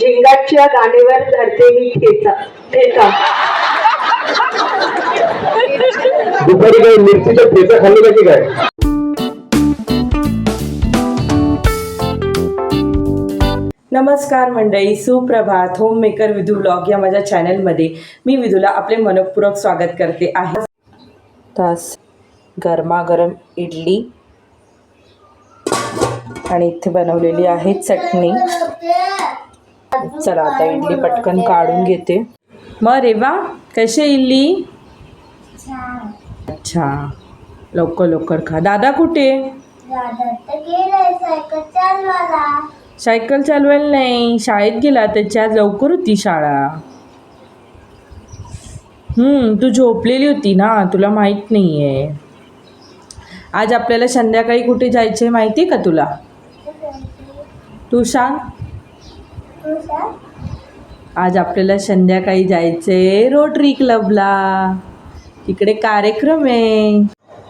झिंगाटच्या गाण्यावर धरते मी ठेचा ठेचा. दुपारी काही मिरचीचा ठेचा खाल्ली का की काय? नमस्कार मंडळी सुप्रभात. होम मेकर विधू ब्लॉग या माझ्या चॅनलमध्ये मी विधूला आपले मनपूर्वक स्वागत करते आहे. तास गरमागरम इडली आणि इथे बनवलेली आहे चटणी. चला आता इडली पटकन काढून घेते. मग रेवा कशी आहे इडली? अच्छा लवकर लवकर खा. दादा कुठे? सायकल चालवायला नाही. शाळेत गेला त्याच्या आज लवकर होती शाळा. हम्म तू झोपलेली होती ना? तुला माहीत नाही आहे आज आपल्याला संध्याकाळी कुठे जायचे माहिती आहे का तुला? तू सांग आज आपल्याला संध्याकाळी जायचे रोटरी क्लबला तिकडे कार्यक्रम आहे.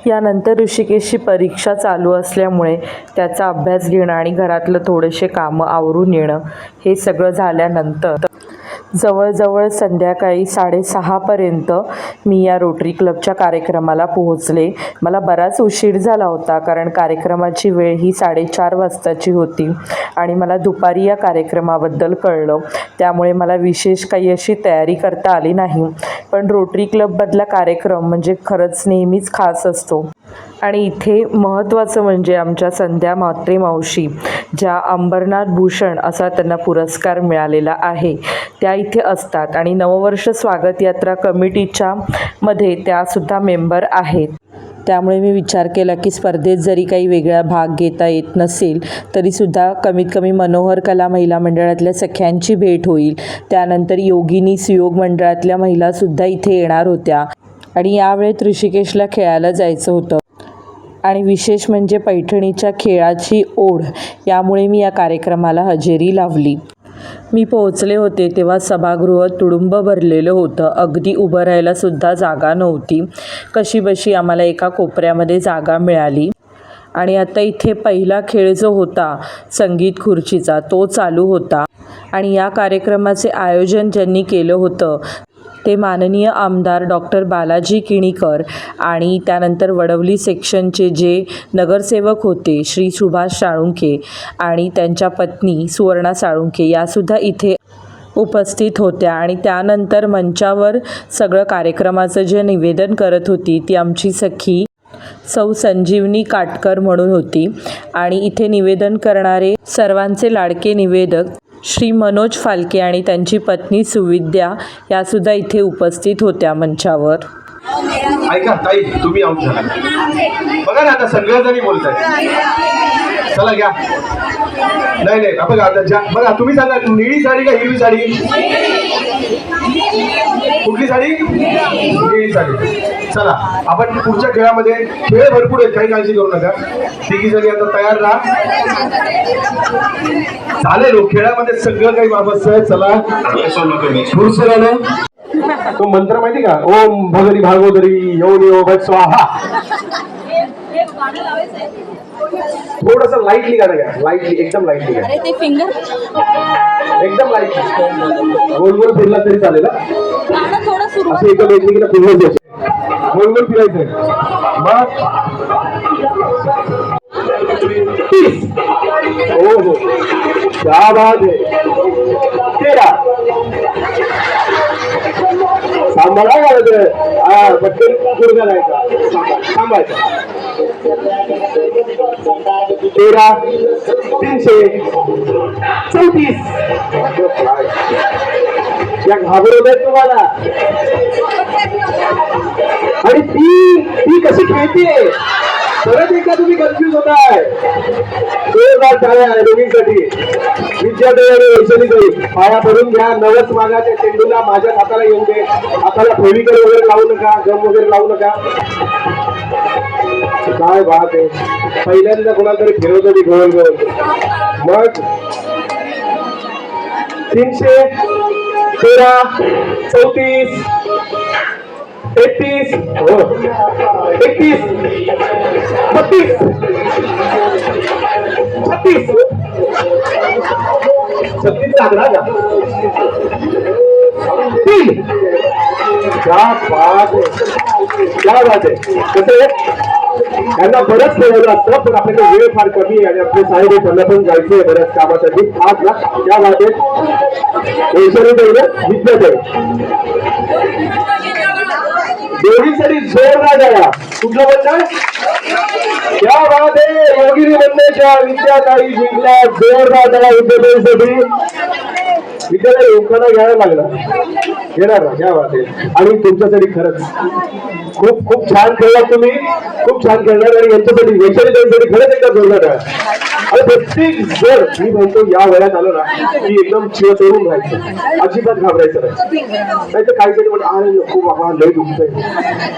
यानंतर ऋषिकेशची परीक्षा चालू असल्यामुळे त्याचा अभ्यास घेणं आणि घरातलं थोडेसे कामं आवरून येणं हे सगळं झाल्यानंतर जवळजवळ संध्याकाळी साडेसहापर्यंत मी या रोटरी क्लबच्या कार्यक्रमाला पोहोचले. मला बराच उशीर झाला होता कारण कार्यक्रमाची वेळ ही साडेचार वाजताची होती आणि मला दुपारी या कार्यक्रमाबद्दल कळलं. त्यामुळे मला विशेष काही अशी तयारी करता आली नाही. पण रोटरी क्लबमधला कार्यक्रम म्हणजे खरंच नेहमीच खास असतो. आणि इथे महत्त्वाचं म्हणजे आमच्या संध्या म्हात्रे मावशी ज्या अंबरनाथ भूषण असा त्यांना पुरस्कार मिळालेला आहे त्या इथे असतात. आणि नववर्ष स्वागत यात्रा कमिटीच्या मध्ये त्यासुद्धा मेंबर आहेत. त्यामुळे मी विचार केला की स्पर्धेत जरी काही वेगळा भाग घेता येत नसेल तरीसुद्धा कमीत कमी मनोहर कला महिला मंडळातल्या सख्यांची भेट होईल. त्यानंतर योगिनी सुयोग मंडळातल्या महिलासुद्धा इथे येणार होत्या. आणि यावेळेत ऋषिकेशला खेळायला जायचं होतं. आणि विशेष म्हणजे पैठणीच्या खेळाची ओढ यामुळे मी या कार्यक्रमाला हजेरी लावली. मी पोहोचले होते तेव्हा सभागृह तुडुंब भरलेलं होतं. अगदी उभं राहायला सुद्धा जागा नव्हती. कशीबशी आम्हाला एका कोपऱ्यामध्ये जागा मिळाली. आणि आता इथे पहिला खेळ जो होता संगीत खुर्चीचा तो चालू होता. आणि या कार्यक्रमाचे आयोजन ज्यांनी केलं होतं ते माननीय आमदार डॉक्टर बालाजी किणीकर आणि त्यानंतर वडवली सेक्शनचे जे नगरसेवक होते श्री सुभाष साळुंखे आणि त्यांच्या पत्नी सुवर्णा साळुंखे यासुद्धा इथे उपस्थित होत्या आणि त्यानंतर मंचावर सगळं कार्यक्रमाचं जे निवेदन करत होती ती आमची सखी सौ संजीवनी काटकर म्हणून होती. आणि इथे निवेदन करणारे सर्वांचे लाडके निवेदक श्री मनोज फालके आणि त्यांची पत्नी सुविद्या यासुद्धा इथे उपस्थित होत्या मंचावर. ऐका ताई तुम्ही आऊट झाला. बघा ना आता सगळ्या जणी बोलताय. चला घ्या. नाही नाही बघा आता ज्या बघा तुम्ही सांगा निळी साडी का हिरवी साडी? कुठली साडी? निळी साडी. चला आपण पुढच्या खेळामध्ये खेळ भरपूर आहेत काही काळजी करू नका. तिघी जणी आता तयार राहा. चालेल खेळामध्ये सगळं काही बाबत आहे. चला. तो मंत्र माहिती का? ओम भगरी भागोदरी योनी ओ भट स्वाहा. थोडस लाईटली गाणं घ्या लाईटली एकदम लाईटली घ्या फिंगर एकदम लाईटली गोल गोल फिरला तरी चालेल असं एकदम एकमेकीला फिरवून द्यायचं गोल गोल फिरायचं मग? हो हो. क्या बात है तेरा. सांभाळा घालायचं हा बट्टेल गुडघा करायचा थांबायचा तेरा. तीनशे. चौतीस. या घाबरवत तुम्हाला. आणि ती ती कशी खेळते परत एकदा तुम्ही कन्फ्युज होताय. आहे दोघींसाठी. विद्यार्थी आणि वैशालीताई पाया भरून घ्या. नवस मागाच्या चेंडूला माझ्या हाताला येऊ दे. हाताला फेविकल वगैरे लावू नका गम वगैरे लावू नका. काय बात आहे. पहिल्यांदा कोणाला फिरवतो ती होती गोल. मग तीनशे तेरा चौतीस एकतीस हो. एकतीस. बत्तीस. छत्तीस. छत्तीस लागणार का? तीन. क्या बात आहे क्या बात आहे कसं आहे? यांना बरंच ठेवलं असतं पण आपल्याकडे वेळ फार कमी आहे आणि आपले साहेब त्यांना पण जायचे आहे बऱ्याच कामासाठी. आज ना त्या बात आहे वैशाली ताई विद्याताई दोन्हीसाठी जोरदार द्या कुठलं म्हणताय त्या बात आहे योगिनी बनण्याच्या विद्याताई जिंकल्या. जोरदार द्या विद्याताईसाठी विद्यालय लोकांना घ्यायला लागला. घेणार ना क्या बात आणि तुमच्यासाठी खरंच खूप खूप छान खेळला तुम्ही. खूप छान खेळणार आणि यांच्यासाठी वैशाली त्यांच्यासाठी खरंच एकदा जोडणार आणि प्रत्येक जर मी म्हणतो या वयात आलो ना की एकदम चिर तोडून राहायचं. अजिबात घाबरायचं नाही. नाही तर काहीतरी म्हणत अरे नको बाबा लय दुखतंय.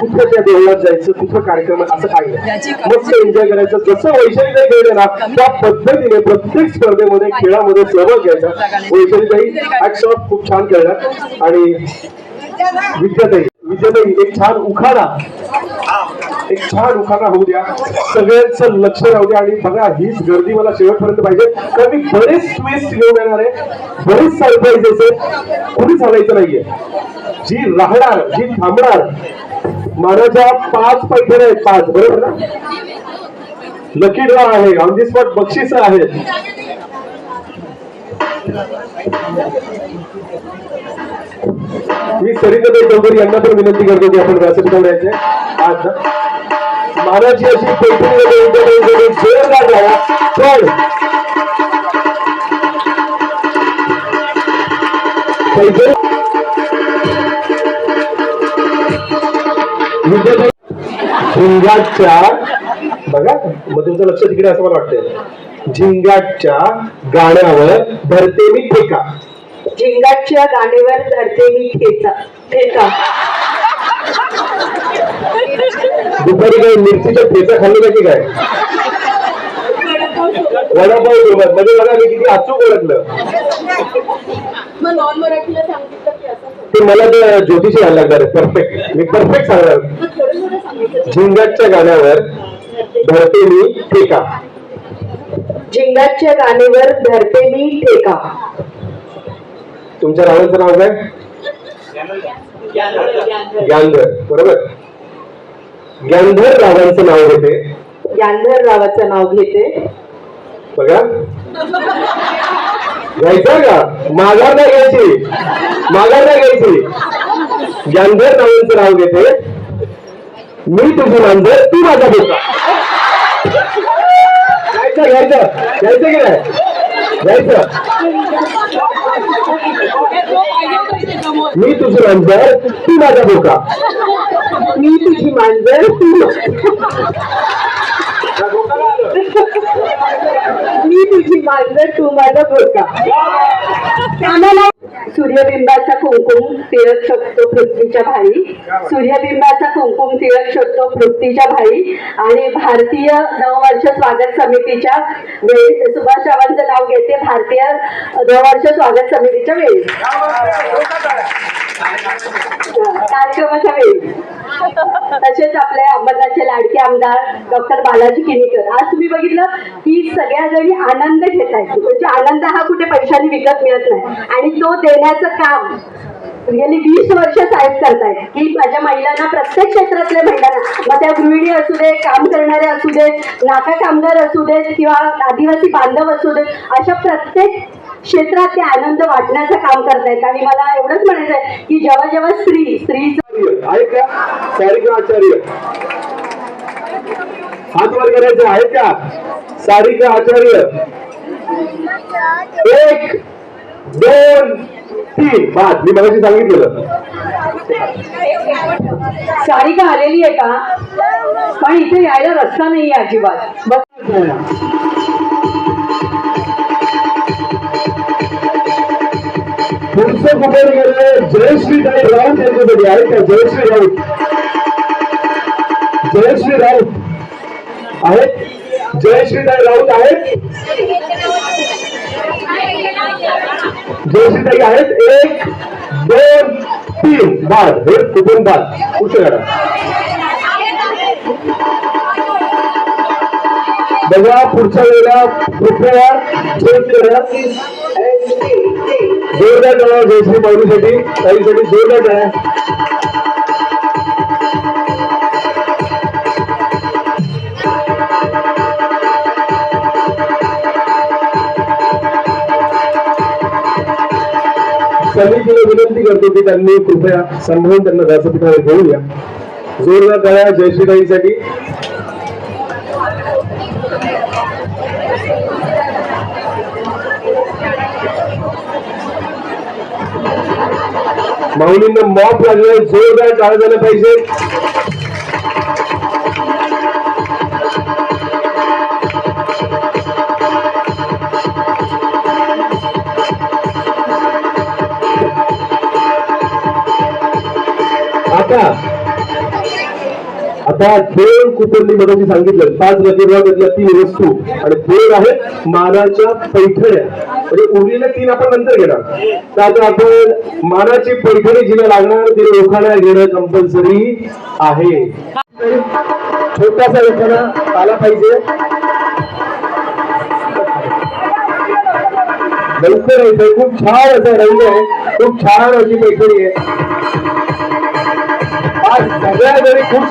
कुठं त्या देवळात जायचं कुठं कार्यक्रमात असं काही नाही. मस्त एन्जॉय करायचं. जसं वैशालीताई खेळले ना त्या पद्धतीने प्रत्येक स्पर्धेमध्ये खेळामध्ये सहभाग घ्यायचा. वैशाली काही ऑफ खूप छान खेळणार. आणि विद्याताई विद्याताई एक छान उखाणा. एक छान उखाणा होऊ द्या. सगळ्यांचं लक्ष राहू द्या आणि बघा हीच गर्दी मला शेवटपर्यंत पाहिजे. कारण मी बरेच ट्विस्ट घेऊन येणार आहे. बरेच सरप्राईज असेल कुणीच चालायचं नाहीये. जी राहणार जी थांबणार मानाच्या पाच पैठण आहेत पाच बरोबर ना? लकी ड्रॉ आहे. ऑन दी स्पॉट बक्षिस आहेत. मी सरिताबाई चौधरी यांना पण विनंती करतो की आपण व्यासपीठ यायचे. आज मानाची अशी पैठणी पण पैठणी झिंगाटच्या बघा मग तुमचं लक्ष तिकडे असं मला वाटतंय. झिंगाटच्या गाण्यावर धरते मी ठेका. झिंगाटच्या गाण्यावर धरते मी ठेचा ठेचा. दुपारी काय मिरचीच्या ठेचा खाल्लेला की काय? वडापाव सोबत. म्हणजे बघा मी किती अचूक ओळखलं. मग नॉन मराठीला सांगितलं की असं होतं. ते मला ते ज्योतिषी घ्यायला लागणार परफेक्ट मी परफेक्ट सांगणार. थोडं थोडं झिंगाटच्या गाण्यावर धरते मी ठेका झिंगाटच्या गाण्यावर धरते मी ठेका तुमच्या रावांचं नाव काय? ज्ञानधर. बरोबर? ज्ञानधर रावांचं नाव घेते. गांधर रावाचं नाव घेते. बघा. घ्यायचं का? माघार नाही घ्यायची. माघार नाही घ्यायची. ज्ञानधर रावांचं नाव घेते. मी तुझी मांजर तू माझा बोका. घ्यायचं घ्यायचं. घ्यायचं की नाही? घ्यायचं. मी तुझी मांजर तू माझा बोका मी तुझी मांजर तू मी तुझी माझं तू माझा बोका कानाला सूर्यबिंबाचा कुंकुम तिळक शकतो पृथ्वीच्या भाई सूर्यबिंबाचा कुंकुम तिळक शकतो पृथ्वीच्या भाई आणि भारतीय नववर्ष स्वागत समितीच्या वेळी सुभाष रावांचं नाव घेते भारतीय नववर्ष स्वागत समितीच्या वेळी. कार्यक्रमाच्या वेळी. तसेच आपले अंबरनाथचे लाडके आमदार डॉक्टर बालाजी किनीकर. आज तुम्ही बघितलं की सगळ्या जणी आनंद घेत आहेत म्हणजे आनंद हा कुठे पैशाने विकत मिळत नाही. आणि तो देण्याचं काम गेली वीस वर्ष साहेब करतायत. की माझ्या महिलांना प्रत्येक क्षेत्रातल्या महिलांना मग त्या गृहिणी असू दे काम करणारे असू दे नाका कामगार असू देत किंवा आदिवासी बांधव असू देत अशा प्रत्येक क्षेत्रात ते आनंद वाटण्याचं काम करतायत. आणि मला एवढंच म्हणायचं आहे की जेव्हा जेव्हा स्त्री स्त्री आहे का? सारिका हात वर का? सारिका आचार्य. एक दोन तीन. पाच मी मगाशी सांगितलेलं. सारिका आलेली आहे का? पण इथे यायला रस्ता नाही आहे अजिबात. पुढचं कुठे गेलं जयश्री राऊत यांच्यासाठी आहे का? जयश्री राऊत. जयश्री राऊत. आहेत? जयश्री ताई राऊत आहेत. जयश्री ताई आहेत. एक दोन तीन. बाद हे कुठून बाद पुढचं करा. बघा पुढच्या वेळेला कृपया चेक जोरदार जयश्री पाहुणीसाठी ताईसाठी जोरदार टाळ्या समितीला विनंती करतो की त्यांनी कृपया संभवून त्यांना व्यासपीठावर घेऊया जोरदार टाळ्या जयश्रीताईसाठी माऊलींना मॉप लागलाय. जोरदार टाळ्या झालं पाहिजे. आता आता दोन कुपन मगाशी सांगितलं पाच रविवारामधल्या तीन वस्तू. आणि दोन आहेत मानाच्या पैठण्या. म्हणजे उरलेल्या तीन आपण नंतर घेणार. तर आता आपण मानाची पैठणी जिला लागणार तिने लोकांना घेणं कंपल्सरी आहे. छोटासा लोकांना आला पाहिजे. लवकर यायचंय. खूप छान असं रंग आहे. खूप छान अशी पैठणी आहे. आज सगळ्या जरी खुश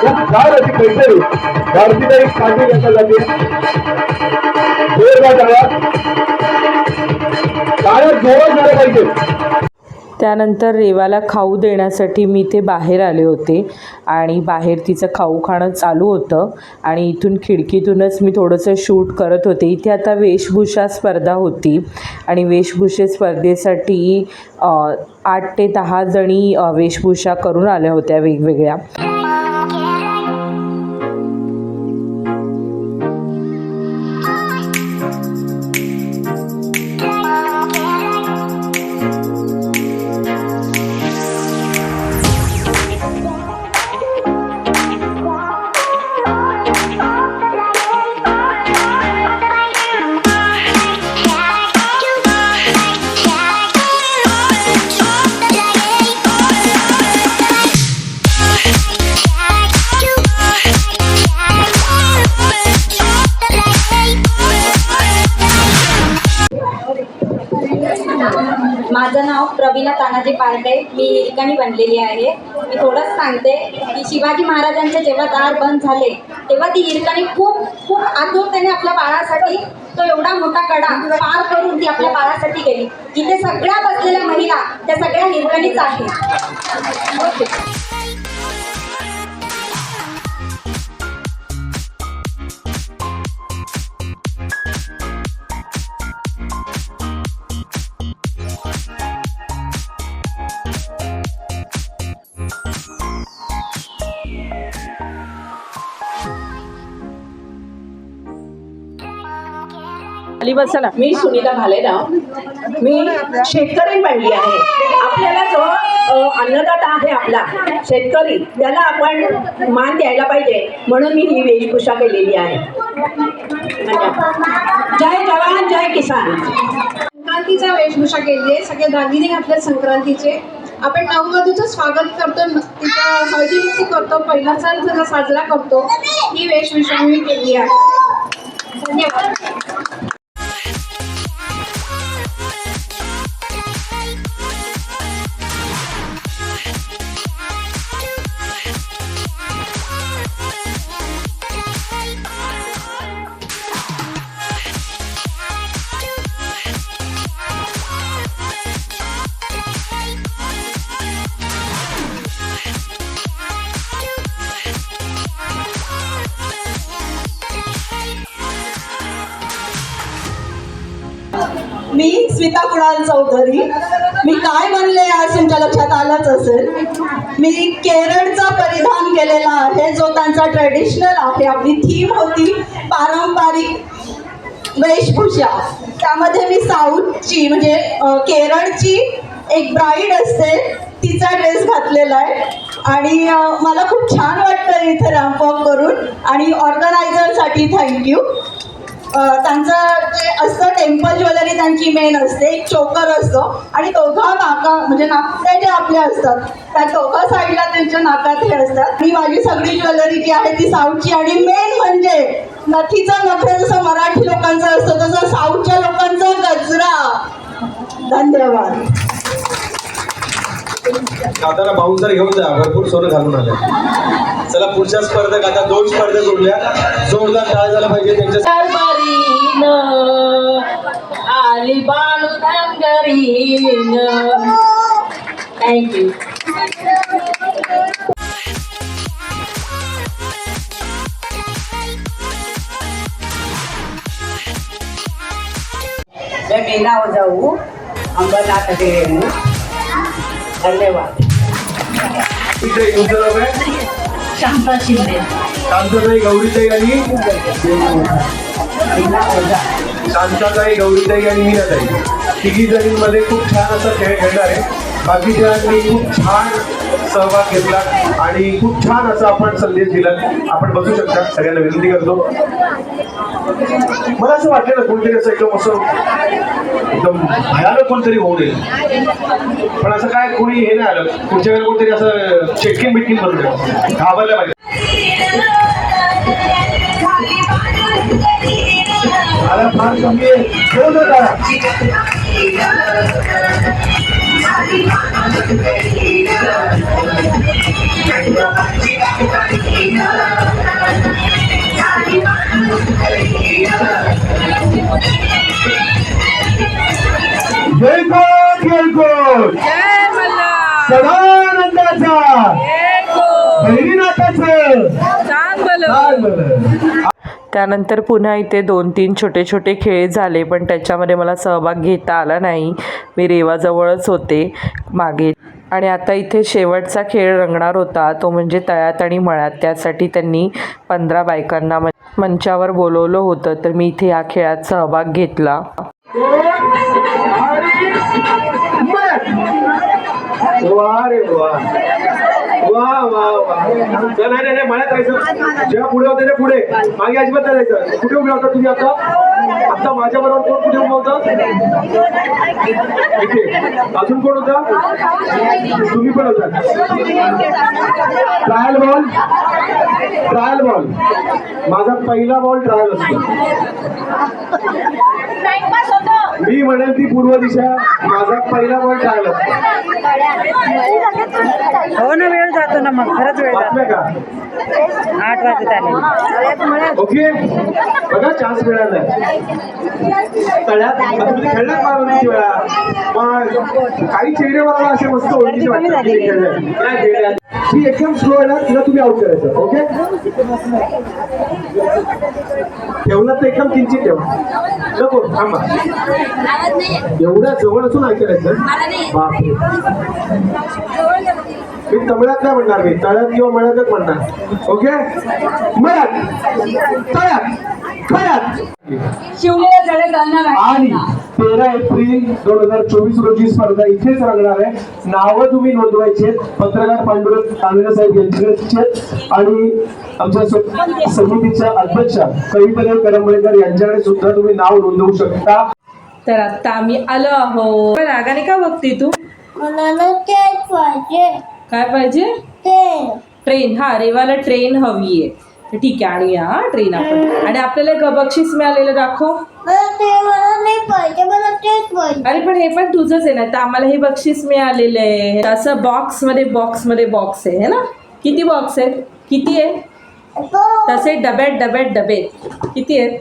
खूप छान अशी पैठणी भारतीय साधी घेतला जाते जोरदार टाळ्या टाळ्या जोरात झाल्या पाहिजे. त्यानंतर रेवाला खाऊ देण्यासाठी मी ते बाहेर आले होते आणि बाहेर तिचं खाऊ खाणं चालू होतं आणि इथून खिडकीतूनच मी थोडंसं शूट करत होते. इथे आता वेशभूषा स्पर्धा होती आणि वेशभूषे स्पर्धेसाठी आठ ते दहा जणी वेशभूषा करून आल्या होत्या वेगवेगळ्या. प्रवीणा मी ठिकाणी बनलेली आहे. मी थोडंच सांगते की शिवाजी महाराजांचे जेव्हा दार बंद झाले तेव्हा ती हिरकणी खूप खूप आतुरतेने आपल्या बाळासाठी तो एवढा मोठा कडा पार करून ती आपल्या बाळासाठी गेली. जिथे सगळ्या बसलेल्या महिला त्या सगळ्या हिरकणीच आहेत. ओके खाली मी सुनीता भालेराव मी शेतकरी पाहिली आहे. आपल्याला जो अन्नदाता आहे आपला शेतकरी त्याला आपण मान द्यायला पाहिजे. म्हणून मी ही वेशभूषा केलेली आहे. जय जवान जय किसान. संक्रांतीचा वेशभूषा केली आहे. सगळे दागिने घातले संक्रांतीचे. आपण नववधूचं स्वागत करतो न- तिचं हळदीमुक्ती करतो. पहिला सण साजरा करतो. ही वेशभूषा मी केली आहे. धन्यवाद. स्मिता कुणाल चौधरी? मी काय म्हणले आज तुमच्या लक्षात आलंच असेल? मी केरळचा परिधान केलेला आहे जो त्यांचा ट्रेडिशनल आहे. आपली थीम होती पारंपरिक वेशभूषा. त्यामध्ये मी साऊथची म्हणजे केरळची एक ब्राईड असते तिचा ड्रेस घातलेला आहे. आणि मला खूप छान वाटतं इथे रॅम्पअप करून. आणि ऑर्गनायझरसाठी थँक्यू त्यांचं जे असतं टेम्पल ज्वेलरी त्यांची मेन असते एक चोकर असतो. आणि दोघा नाका म्हणजे नाकटे जे आपले असतात त्या दोघा साईडला त्यांच्या नाकात हे असतात. आणि माझी सगळी ज्वेलरी जी आहे ती साऊथची. आणि मेन म्हणजे नथीचा नखरे जसं मराठी लोकांचं असतं तसं साऊथच्या लोकांचा गजरा. धन्यवाद. दादाला बाउन्सर घेऊन जा भरपूर सोनं घालून आलं. चला पुढच्या स्पर्धक आता दोन स्पर्धक जोडल्या जोरदार टाळ झाला पाहिजे त्यांच्या थँक्यू मी नाव जाऊ अंबरनाथ रेणू धन्यवाद. इथे तुमचं नाव आहे शांता शिंदे. शांताताई गौरीताई आणि शांताताई गौरीताई आणि मीनाताई. तिघी जणींमध्ये खूप छान असा खेळ खेळणार आहे. बाकीच्यांनी खूप छान सहभाग घेतला. आणि खूप छान असा आपण संदेश दिला. आपण बसू शकता सगळ्यांना विनंती करतो. मला असं वाटलं ना कोणतरी असं एकदम असं एकदम भयानक कोणतरी होऊ नये. पण असं काय कोणी हे नाही आलं. पुढच्या वेळेला कोणतरी असं चेकिंग बिटकिंग करू नये घाबरल्या पाहिजे. मला फार कमी आहे. ठेवू नका जयकोट जयकोट सदानंदाचा त्यानंतर पुन्हा इथे दोन तीन छोटे छोटे खेळ झाले पण त्याच्यामध्ये मला सहभाग घेता आला नाही मी रेवाजवळच होते मागे आणि आता इथे शेवटचा खेळ रंगणार होता तो म्हणजे तळ्यात आणि मळ्यात त्यासाठी त्यांनी पंधरा बायकांना मंचावर बोलवलं होतं तर मी इथे या खेळात सहभाग घेतला वा रे वा वा वा. नाही नाही नाही, मळ्यात जायचं जेव्हा पुढे होते ना पुढे. मागे अजिबात नाही जायचं. कुठे उभे होता तुम्ही आता? आता माझ्या बरोबर कोण कुठे उभं होतं? इथे. अजून कोण होता? तुम्ही पण होता. Trial ball? Trial ball. माझा पहिला बॉल ट्रायल असतो. मी म्हणेल ती पूर्व दिशा माझा पहिला बॉल ट्रायल असतो हो ना वेळ जातो ना मग खरंच वेळ जातो. का? आठ वाजत आले. ओके? बघा चान्स मिळाला तळ्यात खेळलात मारून किती वेळा. मग काही चेहरे मला असे मस्त ओळखीचे वाटतात ते एकदम स्लो आहे ना तिला तुम्ही आउट करायचं ओके ठेवलं तर एकदम किंचित ठेवा. नको थांबा. एवढ्या जवळ असून ऐकायचं मी तमिळात नाही म्हणणार मी तळ्यात किंवा मळ्यातच म्हणणार ओके मळ्यात तळ्यात खळ्यात. शिवलेल्या जळे जाणार आणि तेरा एप्रिल दोन हजार चोवीस रोजी स्पर्धा इथेच रंगणार आहे. नावं तुम्ही नोंदवायचे पत्रकार पांडुरंग कांगणे साहेब यांच्याकडे आणि आमच्या समितीच्या अध्यक्षा कवितादेव करंबळेकर यांच्याकडे सुद्धा तुम्ही नाव नोंदवू शकता. तर आता आम्ही आलो आहोत. पण रागाने का बघते तू? पाहिजे. काय पाहिजे? ट्रेन. हा रेवाला ट्रेन हवी आहे. ठीक आहे आणूया हा ट्रेन आपण. आणि आपल्याला एक बक्षीस मिळालेलं दाखव. मला ते मला नाही पाहिजे मला तेच पाहिजे अरे पण हे पण तुझंच आहे ना. तर आम्हाला हे बक्षीस मिळालेलं आहे. असं बॉक्समध्ये बॉक्समध्ये बॉक्स आहे है ना? किती बॉक्स आहेत? किती आहे तो तसे डब्यात डब्यात डबे किती आहेत?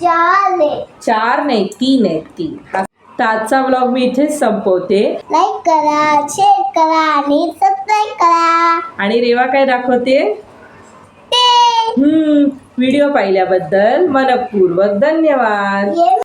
झाले चार नाही तीन आहेत तीन. हा. तर आजचा ब्लॉग मी इथेच संपवते. लाईक करा शेअर करा आणि सबस्क्राईब करा. आणि रेवा काय दाखवते? ते. हम्म. व्हिडिओ पाहिल्याबद्दल मनपूर्वक धन्यवाद.